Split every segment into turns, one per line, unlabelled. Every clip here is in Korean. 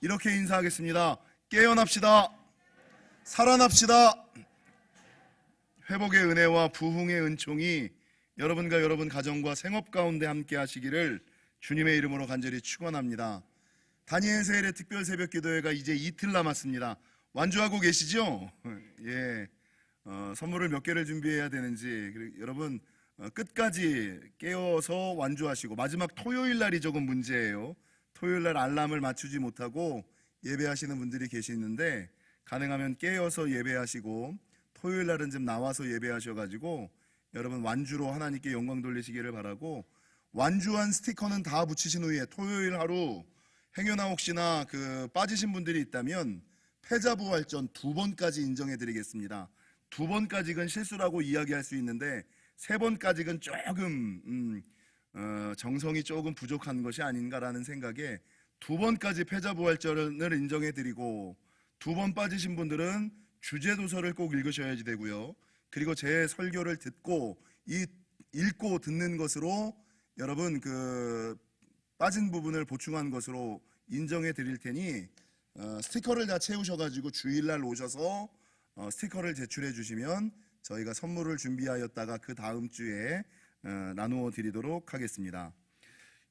이렇게 인사하겠습니다. 깨어납시다. 살아납시다. 회복의 은혜와 부흥의 은총이 여러분과 여러분 가정과 생업 가운데 함께 하시기를 주님의 이름으로 간절히 축원합니다. 다니엘 세일의 특별 새벽 기도회가 이제 이틀 남았습니다. 완주하고 계시죠? 예. 어, 선물을 몇 개를 준비해야 되는지 그리고 여러분 어, 끝까지 깨어서 완주하시고 마지막 토요일 날이 조금 문제예요. 토요일 날 알람을 맞추지 못하고 예배하시는 분들이 계시는데 가능하면 깨어서 예배하시고 토요일 날은 좀 나와서 예배하셔가지고 여러분 완주로 하나님께 영광 돌리시기를 바라고 완주한 스티커는 다 붙이신 후에 토요일 하루 행여나 혹시나 그 빠지신 분들이 있다면 패자부활전 두 번까지 인정해 드리겠습니다. 두 번까지는 실수라고 이야기할 수 있는데 세 번까지는 조금 음, 어, 정성이 조금 부족한 것이 아닌가라는 생각에 두 번까지 패자부활전을 인정해 드리고 두 번 빠지신 분들은 주제 도서를 꼭 읽으셔야지 되고요. 그리고 제 설교를 듣고 이 읽고 듣는 것으로 여러분 그 빠진 부분을 보충한 것으로 인정해 드릴 테니 어, 스티커를 다 채우셔가지고 주일날 오셔서 어, 스티커를 제출해 주시면 저희가 선물을 준비하였다가 그 다음 주에 어, 나누어 드리도록 하겠습니다.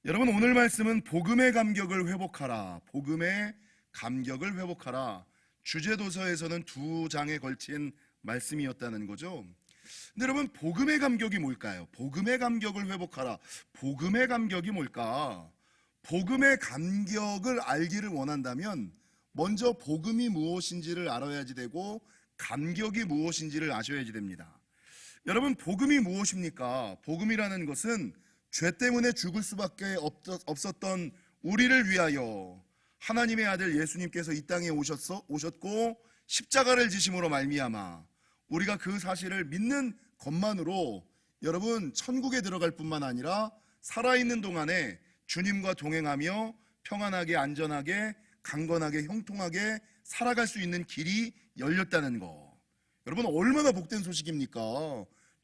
여러분 오늘 말씀은 복음의 감격을 회복하라. 복음의 감격을 회복하라. 주제 도서에서는 두 장에 걸친 말씀이었다는 거죠. 근데 여러분 복음의 감격이 뭘까요? 복음의 감격을 회복하라. 복음의 감격이 뭘까? 복음의 감격을 알기를 원한다면 먼저 복음이 무엇인지를 알아야지 되고 감격이 무엇인지를 아셔야지 됩니다. 여러분 복음이 무엇입니까? 복음이라는 것은 죄 때문에 죽을 수밖에 없- 없었던 우리를 위하여 하나님의 아들 예수님께서 이 땅에 오셨어 오셨고 십자가를 지심으로 말미암아 우리가 그 사실을 믿는 것만으로 여러분 천국에 들어갈 뿐만 아니라 살아있는 동안에 주님과 동행하며 평안하게 안전하게 강건하게 형통하게 살아갈 수 있는 길이 열렸다는 거. 여러분 얼마나 복된 소식입니까?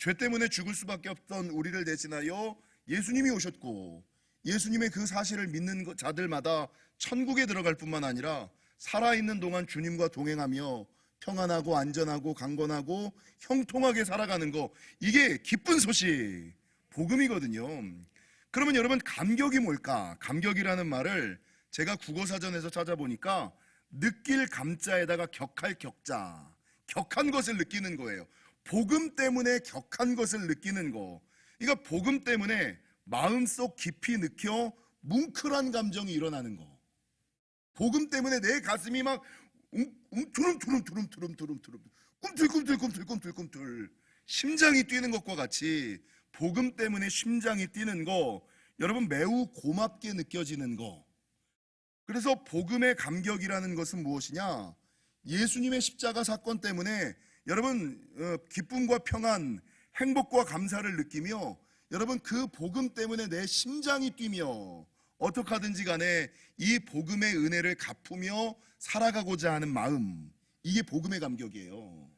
죄 때문에 죽을 수밖에 없던 우리를 대신하여 예수님이 오셨고 예수님의 그 사실을 믿는 것- 자들마다 천국에 들어갈 뿐만 아니라 살아있는 동안 주님과 동행하며 평안하고 안전하고 강건하고 형통하게 살아가는 거 이게 기쁜 소식 복음이거든요. 그러면 여러분 감격이 뭘까? 감격이라는 말을 제가 국어 사전에서 찾아보니까 느낄 감자에다가 격할 격자 격한 것을 느끼는 거예요. 복음 때문에 격한 것을 느끼는 거. 이거 복음 때문에 마음속 깊이 느껴 뭉클한 감정이 일어나는 거. 복음 때문에 내 가슴이 막 웅, 웅, 투름 투름 투름 투름 투름 투름 꿈틀꿈틀 꿈틀 꿈틀 꿈틀 심장이 뛰는 것과 같이 복음 때문에 심장이 뛰는 거 여러분 매우 고맙게 느껴지는 거. 그래서 복음의 감격이라는 것은 무엇이냐? 예수님의 십자가 사건 때문에 여러분 어, 기쁨과 평안, 행복과 감사를 느끼며 여러분 그 복음 때문에 내 심장이 뛰며 어떻게 하든지 간에 이 복음의 은혜를 갚으며 살아가고자 하는 마음 이게 복음의 감격이에요.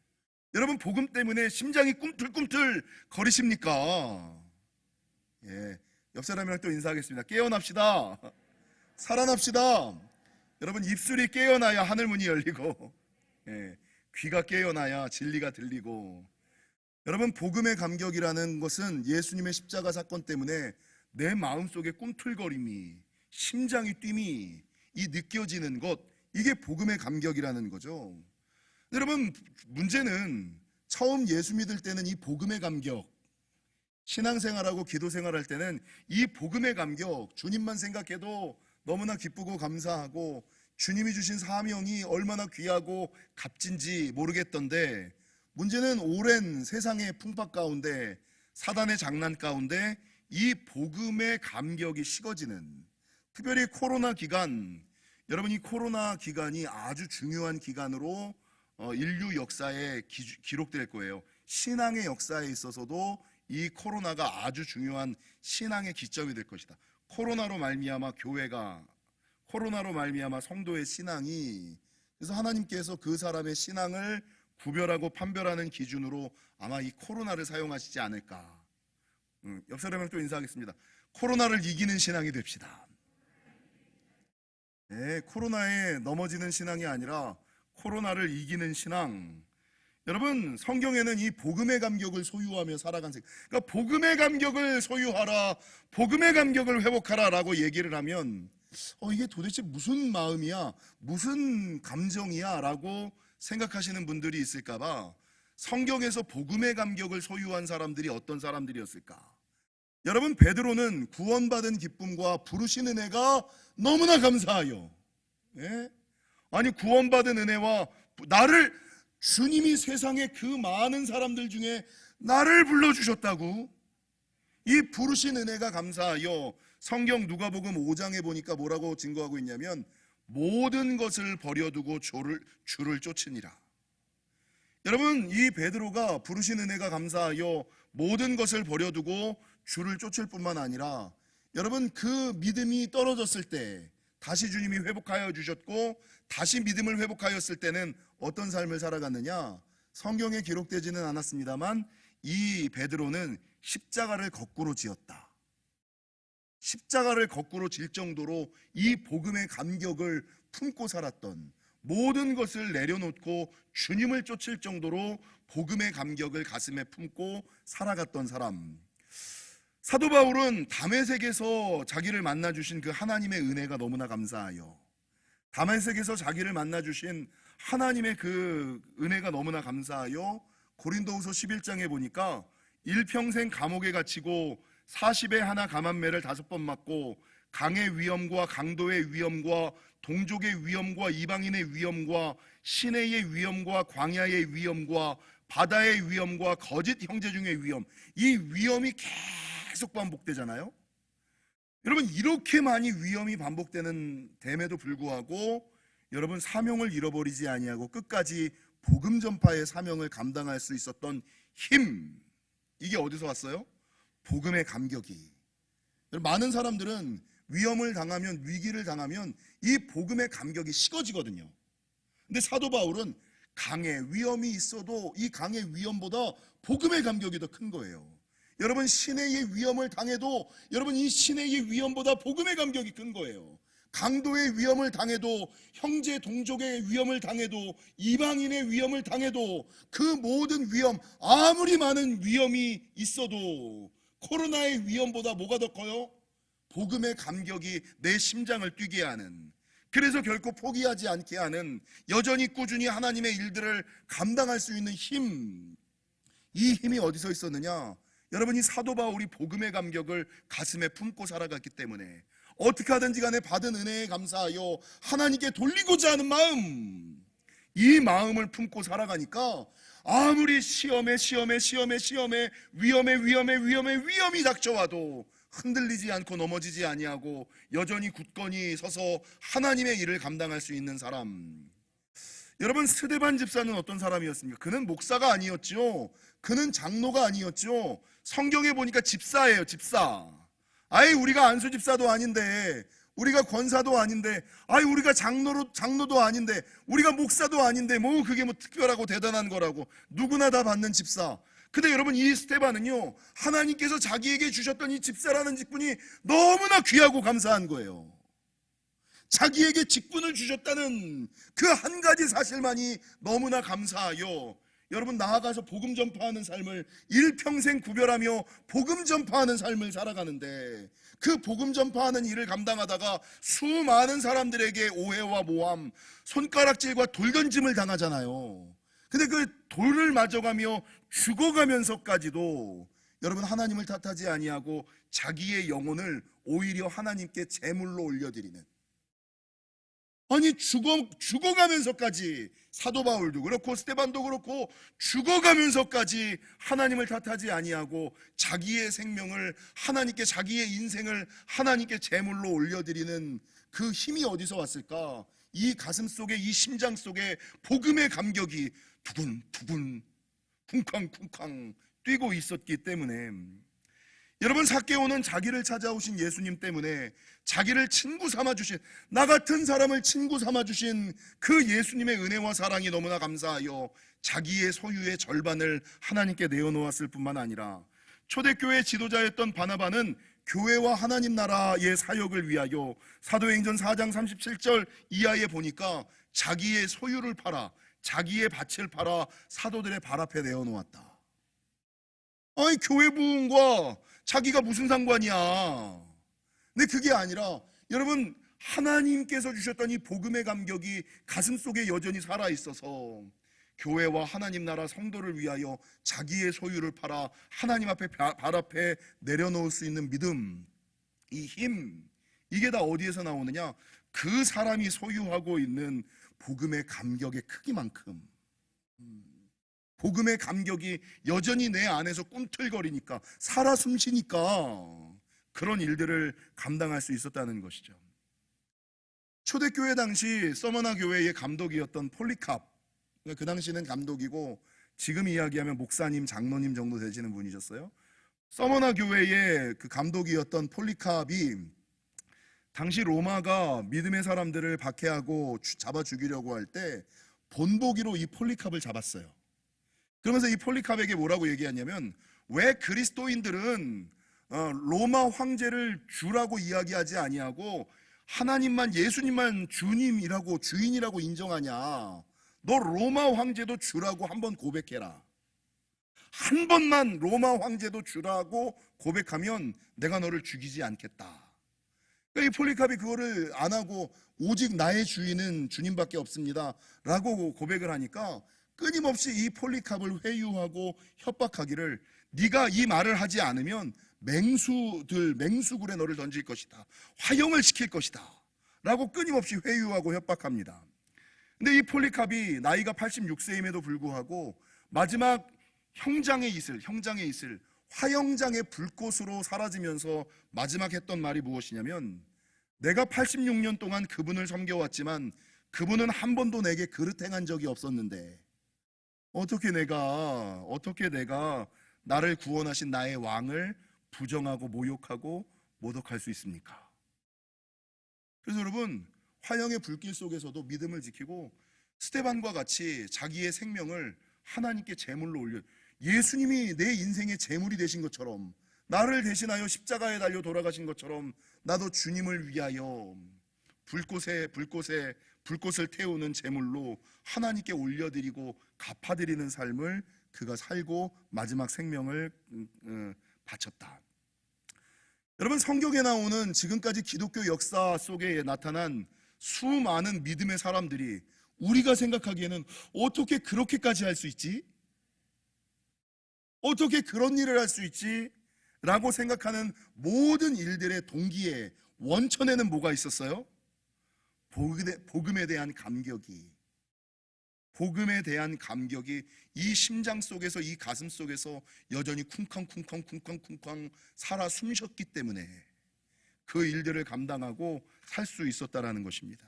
여러분 복음 때문에 심장이 꿈틀꿈틀 거리십니까? 예, 옆 사람이랑 또 인사하겠습니다. 깨어납시다. 살아납시다. 여러분 입술이 깨어나야 하늘 문이 열리고 예, 귀가 깨어나야 진리가 들리고 여러분 복음의 감격이라는 것은 예수님의 십자가 사건 때문에 내 마음속에 꿈틀거림이 심장이 뛴이 이 느껴지는 것 이게 복음의 감격이라는 거죠. 여러분 문제는 처음 예수 믿을 때는 이 복음의 감격 신앙생활하고 기도생활할 때는 이 복음의 감격 주님만 생각해도 너무나 기쁘고 감사하고 주님이 주신 사명이 얼마나 귀하고 값진지 모르겠던데 문제는 오랜 세상의 풍파 가운데 사단의 장난 가운데 이 복음의 감격이 식어지는 특별히 코로나 기간 여러분 이 코로나 기간이 아주 중요한 기간으로 어, 인류 역사에 기, 기록될 거예요. 신앙의 역사에 있어서도 이 코로나가 아주 중요한 신앙의 기점이 될 것이다. 코로나로 말미암아 교회가 코로나로 말미암아 성도의 신앙이 그래서 하나님께서 그 사람의 신앙을 구별하고 판별하는 기준으로 아마 이 코로나를 사용하시지 않을까. 음, 옆 사람이랑 또 인사하겠습니다. 코로나를 이기는 신앙이 됩시다. 예, 코로나에 넘어지는 신앙이 아니라 코로나를 이기는 신앙. 여러분 성경에는 이 복음의 감격을 소유하며 살아간 생. 그러니까 복음의 감격을 소유하라, 복음의 감격을 회복하라 라고 얘기를 하면 어 이게 도대체 무슨 마음이야, 무슨 감정이야 라고 생각하시는 분들이 있을까봐 성경에서 복음의 감격을 소유한 사람들이 어떤 사람들이었을까? 여러분 베드로는 구원받은 기쁨과 부르신 은혜가 너무나 감사하여, 예? 아니 구원받은 은혜와 부- 나를 주님이 세상의 그 많은 사람들 중에 나를 불러주셨다고 이 부르신 은혜가 감사하여 성경 누가복음 5장에 보니까 뭐라고 증거하고 있냐면 모든 것을 버려두고 주를, 주를 쫓으니라 여러분 이 베드로가 부르신 은혜가 감사하여 모든 것을 버려두고 주를 쫓을 뿐만 아니라 여러분 그 믿음이 떨어졌을 때 다시 주님이 회복하여 주셨고 다시 믿음을 회복하였을 때는 어떤 삶을 살아갔느냐 성경에 기록되지는 않았습니다만 이 베드로는 십자가를 거꾸로 지었다. 십자가를 거꾸로 질 정도로 이 복음의 감격을 품고 살았던 모든 것을 내려놓고 주님을 쫓을 정도로 복음의 감격을 가슴에 품고 살아갔던 사람. 사도 바울은 담에색에서 자기를 만나 주신 그 하나님의 은혜가 너무나 감사하여 담에색에서 자기를 만나 주신 하나님의 그 은혜가 너무나 감사하여 고린도후서 11장에 보니까 일평생 감옥에 갇히고 40에 하나 감한매를 다섯 번 맞고 강의 위험과 강도의 위험과 동족의 위험과 이방인의 위험과 시내의 위험과 광야의 위험과 바다의 위험과 거짓 형제 중의 위험 이 위험이 계속 반복되잖아요. 여러분 이렇게 많이 위험이 반복되는 됨에도 불구하고 여러분 사명을 잃어버리지 아니하고 끝까지 복음 전파의 사명을 감당할 수 있었던 힘 이게 어디서 왔어요? 복음의 감격이 많은 사람들은 위험을 당하면 위기를 당하면 이 복음의 감격이 식어지거든요. 근데 사도 바울은 강에 위험이 있어도 이 강의 위험보다 복음의 감격이 더 큰 거예요. 여러분 시내의 위험을 당해도 여러분 이 시내의 위험보다 복음의 감격이 큰 거예요. 강도의 위험을 당해도 형제 동족의 위험을 당해도 이방인의 위험을 당해도 그 모든 위험 아무리 많은 위험이 있어도 코로나의 위험보다 뭐가 더 커요? 복음의 감격이 내 심장을 뛰게 하는 그래서 결코 포기하지 않게 하는 여전히 꾸준히 하나님의 일들을 감당할 수 있는 힘. 이 힘이 어디서 있었느냐? 여러분이 사도 바울이 복음의 감격을 가슴에 품고 살아갔기 때문에 어떻게 하든지 간에 받은 은혜에 감사하여 하나님께 돌리고자 하는 마음. 이 마음을 품고 살아가니까 아무리 시험에 시험에 시험에 시험에 위험에 위험에 위험에 위험이 닥쳐와도 흔들리지 않고 넘어지지 아니하고 여전히 굳건히 서서 하나님의 일을 감당할 수 있는 사람. 여러분 스데반 집사는 어떤 사람이었습니까? 그는 목사가 아니었죠. 그는 장로가 아니었죠. 성경에 보니까 집사예요, 집사. 아예 우리가 안수 집사도 아닌데 우리가 권사도 아닌데 아이 우리가 장로로 장로도 아닌데 우리가 목사도 아닌데 뭐 그게 뭐 특별하고 대단한 거라고 누구나 다 받는 집사. 근데 여러분 이 스테반은요 하나님께서 자기에게 주셨던 이 집사라는 직분이 너무나 귀하고 감사한 거예요. 자기에게 직분을 주셨다는 그 한 가지 사실만이 너무나 감사하여 여러분 나아가서 복음 전파하는 삶을 일평생 구별하며 복음 전파하는 삶을 살아가는데 그 복음 전파하는 일을 감당하다가 수많은 사람들에게 오해와 모함, 손가락질과 돌던짐을 당하잖아요. 근데 그 돌을 맞아가며 죽어가면서까지도 여러분 하나님을 탓하지 아니하고 자기의 영혼을 오히려 하나님께 제물로 올려드리는 아니 죽어 죽어가면서까지 사도 바울도 그렇고 스테반도 그렇고 죽어가면서까지 하나님을 탓하지 아니하고 자기의 생명을 하나님께 자기의 인생을 하나님께 제물로 올려드리는 그 힘이 어디서 왔을까? 이 가슴 속에 이 심장 속에 복음의 감격이 두근두근 쿵쾅쿵쾅 뛰고 있었기 때문에 여러분 사케오는 자기를 찾아오신 예수님 때문에 자기를 친구 삼아 주신 나 같은 사람을 친구 삼아 주신 그 예수님의 은혜와 사랑이 너무나 감사하여 자기의 소유의 절반을 하나님께 내어놓았을 뿐만 아니라 초대교회 지도자였던 바나바는 교회와 하나님 나라의 사역을 위하여 사도행전 4장 37절 이하에 보니까 자기의 소유를 팔아 자기의 밭을 팔아 사도들의 발 앞에 내어놓았다. 아니 교회 부흥과 자기가 무슨 상관이야? 근데 그게 아니라 여러분 하나님께서 주셨던 이 복음의 감격이 가슴 속에 여전히 살아 있어서 교회와 하나님 나라 성도를 위하여 자기의 소유를 팔아 하나님 앞에 바- 발 앞에 내려놓을 수 있는 믿음, 이 힘, 이게 다 어디에서 나오느냐? 그 사람이 소유하고 있는 복음의 감격의 크기만큼 음, 복음의 감격이 여전히 내 안에서 꿈틀거리니까 살아 숨쉬니까 그런 일들을 감당할 수 있었다는 것이죠. 초대교회 당시 서머나 교회의 감독이었던 폴리캅 그러니까 그 당시는 감독이고 지금 이야기하면 목사님, 장로님 정도 되시는 분이셨어요. 서머나 교회의 그 감독이었던 폴리캅이 당시 로마가 믿음의 사람들을 박해하고 주- 잡아 죽이려고 할 때 본보기로 이 폴리캅을 잡았어요. 그러면서 이 폴리캅에게 뭐라고 얘기하냐면 왜 그리스도인들은 어, 로마 황제를 주라고 이야기하지 아니하고 하나님만 예수님만 주님이라고 주인이라고 인정하냐? 너 로마 황제도 주라고 한번 고백해라. 한 번만 로마 황제도 주라고 고백하면 내가 너를 죽이지 않겠다. 그러니까 이 폴리캅이 그거를 안 하고 오직 나의 주인은 주님밖에 없습니다 라고 고백을 하니까 끊임없이 이 폴리캅을 회유하고 협박하기를 네가 이 말을 하지 않으면 맹수들 맹수굴에 너를 던질 것이다. 화형을 시킬 것이다. 라고 끊임없이 회유하고 협박합니다. 근데 이 폴리캅이 나이가 86세임에도 불구하고 마지막 형장의 이슬, 형장의 이슬, 화형장의 불꽃으로 사라지면서 마지막 했던 말이 무엇이냐면 내가 86년 동안 그분을 섬겨왔지만 그분은 한 번도 내게 그릇 행한 적이 없었는데 어떻게 내가 어떻게 내가 나를 구원하신 나의 왕을 부정하고 모욕하고 모독할 수 있습니까? 그래서 여러분 화형의 불길 속에서도 믿음을 지키고 스테반과 같이 자기의 생명을 하나님께 제물로 올려 예수님이 내 인생의 제물이 되신 것처럼 나를 대신하여 십자가에 달려 돌아가신 것처럼 나도 주님을 위하여 불꽃에 불꽃에 불꽃을 태우는 제물로 하나님께 올려드리고 갚아드리는 삶을 그가 살고 마지막 생명을 음, 음, 바쳤다. 여러분 성경에 나오는 지금까지 기독교 역사 속에 나타난 수많은 믿음의 사람들이 우리가 생각하기에는 어떻게 그렇게까지 할 수 있지? 어떻게 그런 일을 할 수 있지? 라고 생각하는 모든 일들의 동기에 원천에는 뭐가 있었어요? 복음에, 대한 감격이 복음에 대한 감격이 이 심장 속에서 이 가슴 속에서 여전히 쿵쾅쿵쾅 쿵쾅쿵쾅 살아 숨쉬었기 때문에 그 일들을 감당하고 살 수 있었다라는 것입니다.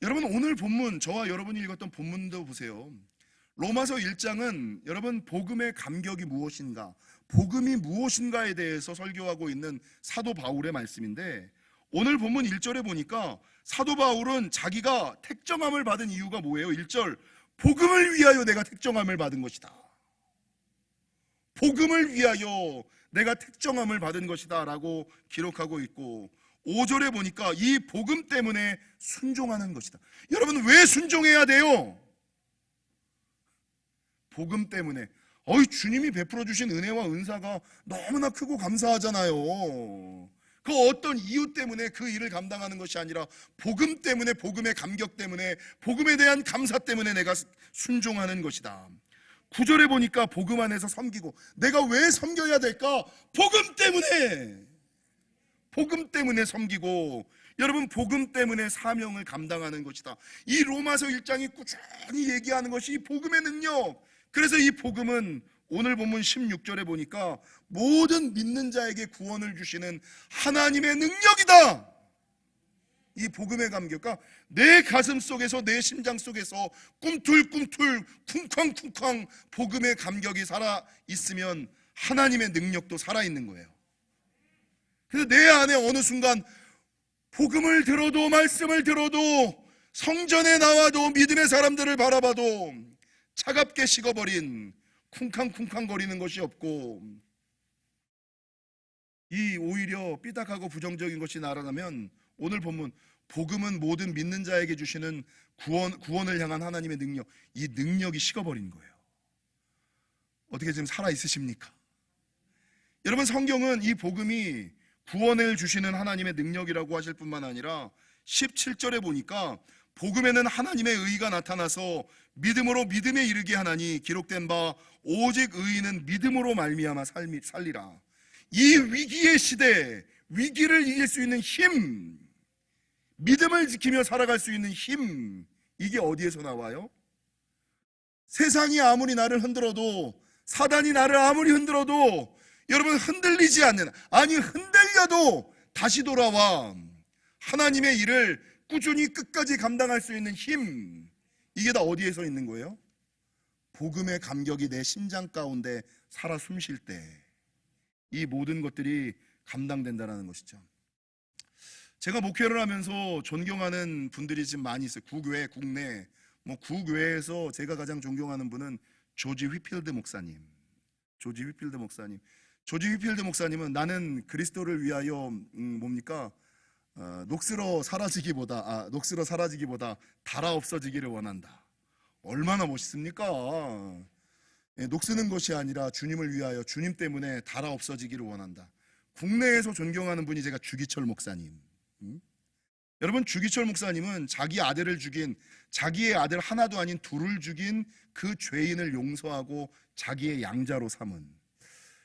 여러분 오늘 본문 저와 여러분이 읽었던 본문도 보세요. 로마서 1장은 여러분 복음의 감격이 무엇인가, 복음이 무엇인가에 대해서 설교하고 있는 사도 바울의 말씀인데 오늘 본문 1절에 보니까 사도 바울은 자기가 택정함을 받은 이유가 뭐예요? 1절 복음을 위하여 내가 택정함을 받은 것이다. 복음을 위하여 내가 택정함을 받은 것이다 라고 기록하고 있고 5절에 보니까 이 복음 때문에 순종하는 것이다. 여러분 왜 순종해야 돼요? 복음 때문에 어이 주님이 베풀어 주신 은혜와 은사가 너무나 크고 감사하잖아요. 그 어떤 이유 때문에 그 일을 감당하는 것이 아니라 복음 때문에 복음의 감격 때문에 복음에 대한 감사 때문에 내가 순종하는 것이다. 구절에 보니까 복음 안에서 섬기고 내가 왜 섬겨야 될까? 복음 때문에 복음 때문에 섬기고 여러분 복음 때문에 사명을 감당하는 것이다. 이 로마서 1장이 꾸준히 얘기하는 것이 이 복음의 능력. 그래서 이 복음은 오늘 본문 16절에 보니까 모든 믿는 자에게 구원을 주시는 하나님의 능력이다. 이 복음의 감격과 내 가슴 속에서 내 심장 속에서 꿈틀꿈틀 쿵쾅쿵쾅 복음의 감격이 살아 있으면 하나님의 능력도 살아 있는 거예요. 그래서 내 안에 어느 순간 복음을 들어도 말씀을 들어도 성전에 나와도 믿음의 사람들을 바라봐도 차갑게 식어버린 쿵쾅쿵쾅 거리는 것이 없고 이 오히려 삐딱하고 부정적인 것이 나타나면 오늘 본문 복음은 모든 믿는 자에게 주시는 구원 구원을 향한 하나님의 능력 이 능력이 식어버린 거예요. 어떻게 지금 살아 있으십니까? 여러분 성경은 이 복음이 구원을 주시는 하나님의 능력이라고 하실 뿐만 아니라 17절에 보니까 복음에는 하나님의 의가 나타나서 믿음으로 믿음에 이르게 하나니 기록된 바 오직 의인은 믿음으로 말미암아 살미, 살리라. 이 위기의 시대 위기를 이길 수 있는 힘 믿음을 지키며 살아갈 수 있는 힘 이게 어디에서 나와요? 세상이 아무리 나를 흔들어도 사단이 나를 아무리 흔들어도 여러분 흔들리지 않는 아니 흔들려도 다시 돌아와 하나님의 일을 꾸준히 끝까지 감당할 수 있는 힘 이게 다 어디에서 있는 거예요? 복음의 감격이 내 심장 가운데 살아 숨 쉴 때 이 모든 것들이 감당된다라는 것이죠. 제가 목회를 하면서 존경하는 분들이 지금 많이 있어요. 구교회, 국내 뭐 구교회에서 제가 가장 존경하는 분은 조지 휘필드 목사님. 조지 휘필드 목사님. 조지 휘필드 목사님은 나는 그리스도를 위하여 음, 뭡니까? 어, 녹슬어 사라지기보다 아, 녹슬어 사라지기보다 달아 없어지기를 원한다. 얼마나 멋있습니까? 예, 녹쓰는 것이 아니라 주님을 위하여 주님 때문에 달아 없어지기를 원한다. 국내에서 존경하는 분이 제가 주기철 목사님. 음? 여러분 주기철 목사님은 자기 아들을 죽인 자기의 아들 하나도 아닌 둘을 죽인 그 죄인을 용서하고 자기의 양자로 삼은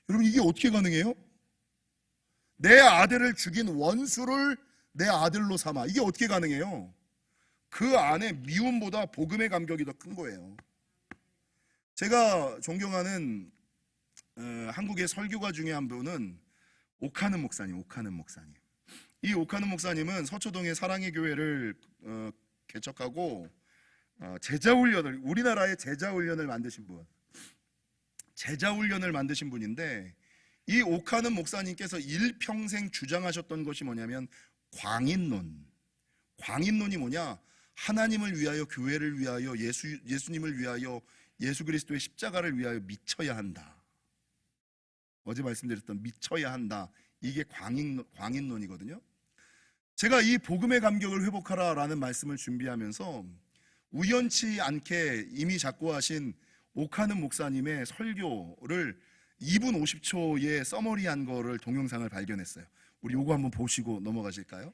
여러분 이게 어떻게 가능해요? 내 아들을 죽인 원수를 내 아들로 삼아 이게 어떻게 가능해요? 그 안에 미움보다 복음의 감격이 더 큰 거예요. 제가 존경하는 어, 한국의 설교가 중에 한 분은 오카는 목사님, 오카는 목사님. 이 오카는 목사님은 서초동의 사랑의 교회를 어, 개척하고 어, 제자 훈련을 우리나라의 제자 훈련을 만드신 분, 제자 훈련을 만드신 분인데 이 오카는 목사님께서 일평생 주장하셨던 것이 뭐냐면 광인론. 광인론이 뭐냐? 하나님을 위하여 교회를 위하여 예수 예수님을 위하여 예수 그리스도의 십자가를 위하여 미쳐야 한다. 어제 말씀드렸던 미쳐야 한다. 이게 광인, 광인론이거든요. 제가 이 복음의 감격을 회복하라라는 말씀을 준비하면서 우연치 않게 이미 작고하신 옥하는 목사님의 설교를 2분 50초의 써머리한 거를 동영상을 발견했어요. 우리 요거 한번 보시고 넘어가실까요?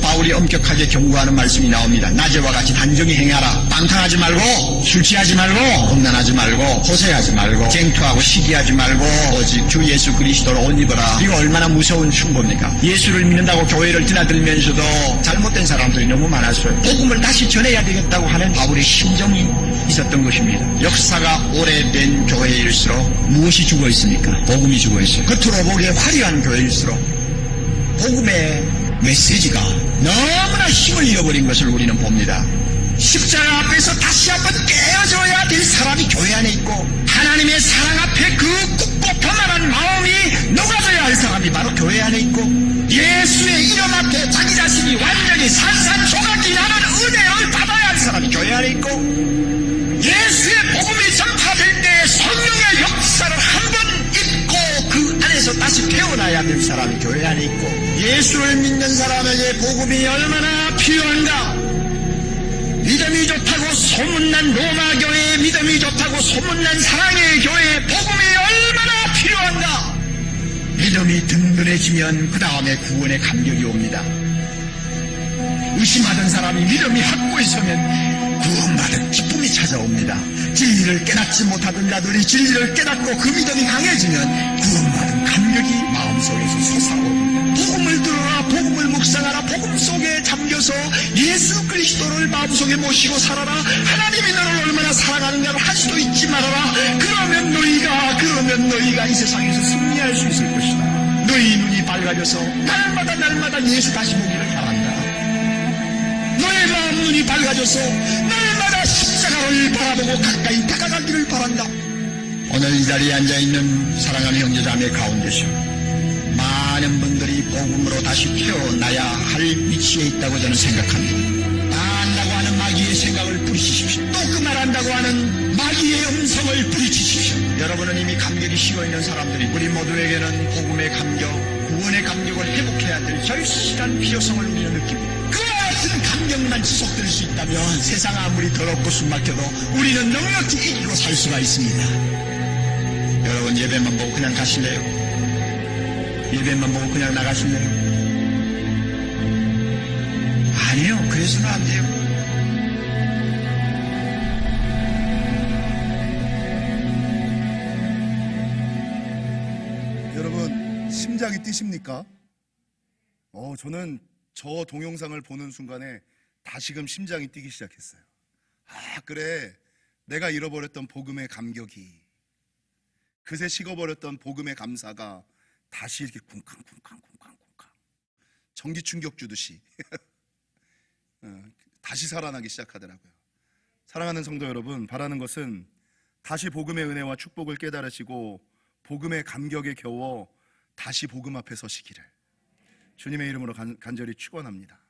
바울이 엄격하게 경고하는 말씀이 나옵니다. 낮에와 같이 단정히 행하라. 방탕하지 말고 술 취하지 말고 험난하지 말고 호세하지 말고 쟁투하고 시기하지 말고 오직 주 예수 그리스도로 옷 입어라. 이거 얼마나 무서운 충고입니까? 예수를 믿는다고 교회를 드나들면서도 잘못된 사람들이 너무 많았어요. 복음을 다시 전해야 되겠다고 하는 바울의 심정이 있었던 것입니다. 역사가 오래된 교회일수록 무엇이 죽어 있습니까? 복음이 죽어 있어요. 겉으로 보기에 화려한 교회일수록 복음의 메시지가 너무나 힘을 잃어버린 것을 우리는 봅니다. 십자가 앞에서 다시 한번 깨어져야 될 사람이 교회 안에 있고 하나님의 사랑 앞에 그 꿉꿉함한 마음이 녹아져야 할 사람이 바로 교회 안에 있고 예수의 이름 앞에 자기 자신이 완전히 산산조각이 나는 은혜를 받아야 할 사람이 교회 안에 있고 다시 태어나야 될 사람이 교회 안에 있고 예수를 믿는 사람에게 복음이 얼마나 필요한가? 믿음이 좋다고 소문난 로마 교회의 믿음이 좋다고 소문난 사랑의 교회의 복음이 얼마나 필요한가? 믿음이 든든해지면 그 다음에 구원의 감격이 옵니다. 의심하던 사람이 믿음이 확고히 서면 구원받은 기쁨이 찾아옵니다. 진리를 깨닫지 못하던 자들이 진리를 깨닫고 그 믿음이 강해지면 구원받은 감격이 마음속에서 솟아옵니다. 복음을 들어라, 복음을 묵상하라, 복음 속에 잠겨서 예수 그리스도를 마음속에 모시고 살아라. 하나님이 너를 얼마나 사랑하느냐를 할 수도 있지 말아라. 그러면 너희가, 그러면 너희가 이 세상에서 승리할 수 있을 것이다. 너희 눈이 밝아져서 날마다 날마다 예수 다시 보기를 바란다. 너의 마음 눈이 밝아져서 날마다 십자가를 바라보고 가까이 다가가기를 바란다. 오늘 이 자리에 앉아있는 사랑하는 형제자매 가운데서 많은 분들이 복음으로 다시 태어나야 할 위치에 있다고 저는 생각합니다. 다 안다고 하는 막 마귀의 생각을 뿌리치십시오. 또 그 말한다고 하는 마귀의 음성을 뿌리치십시오. 여러분은 이미 감격이 식어있는 사람들이 우리 모두에게는 복음의 감격, 구원의 감격을 회복해야 될 절실한 필요성을 우리는 느낍니다. 그와 같은 감격만 지속될 수 있다면 세상 아무리 더럽고 숨막혀도 우리는 넉넉히 이기고 살 수가 있습니다. 여러분 예배만 보고 그냥 가실래요? 예배만 보고 그냥 나가실래요? 아니요, 그래서는 안 돼요.
여러분 심장이 뛰십니까? 어, 저는 저 동영상을 보는 순간에 다시금 심장이 뛰기 시작했어요. 아, 그래. 내가 잃어버렸던 복음의 감격이 그새 식어버렸던 복음의 감사가 다시 이렇게 쿵쾅쿵쾅쿵쾅쿵쾅 전기 충격 주듯이 어, 다시 살아나기 시작하더라고요. 사랑하는 성도 여러분, 바라는 것은 다시 복음의 은혜와 축복을 깨달으시고 복음의 감격에 겨워 다시 복음 앞에 서시기를 주님의 이름으로 간, 간절히 축원합니다.